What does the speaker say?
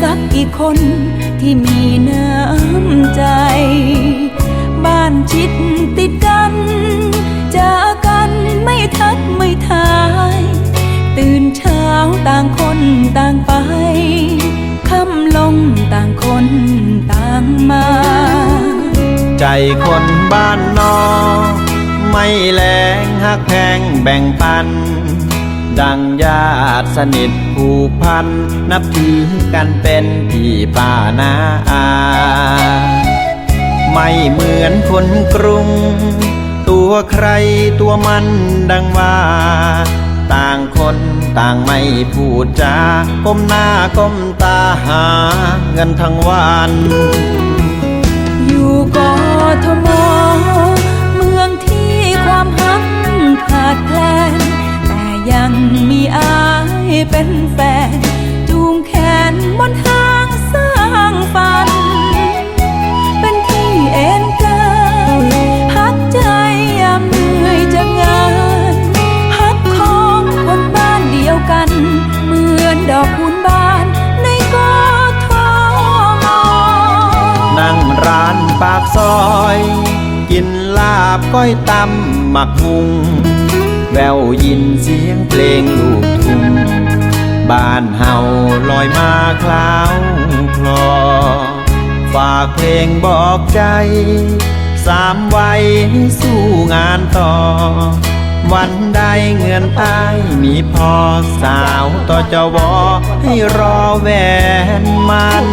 สักกี่คนที่มีน้ำใจ บ้านชิดติดกันเจอกันไม่ทักไม่ทาย ตื่นเช้าต่างคนต่างไปค่ำลงต่างคนต่างมา ใจคนบ้านนอกไม่แรงหักแพงแบ่งปัน ดังญาติสนิทผูกพัน นับถือกันเป็นพี่ป้านาอา ไม่เหมือนคนกรุง ตัวใครตัวมันดังว่า ต่างคนต่างไม่พูดจาก้มหน้าก้มตาหาเงินทั้งวัน อายเป็นแฟน จูงแขนบนทางสร้างฝัน เป็นที่เอ็นกายพักใจยามเหนื่อยจากงานฮักของคนบ้านเดียวกัน เหมือนดอกคูณบานในกอทมนั่งร้านปากซอย กินลาบก้อยตำหมักหุง ววยินเสียงเพลงลูกทุ่งบ้านเฮาลอยมาคล้าวคลอ ฝากเพลงบอกใจ สามวัยสู้งานต่อ วันใดเงินอายมีพอสาวต่อจวอให้รอแหวนมัน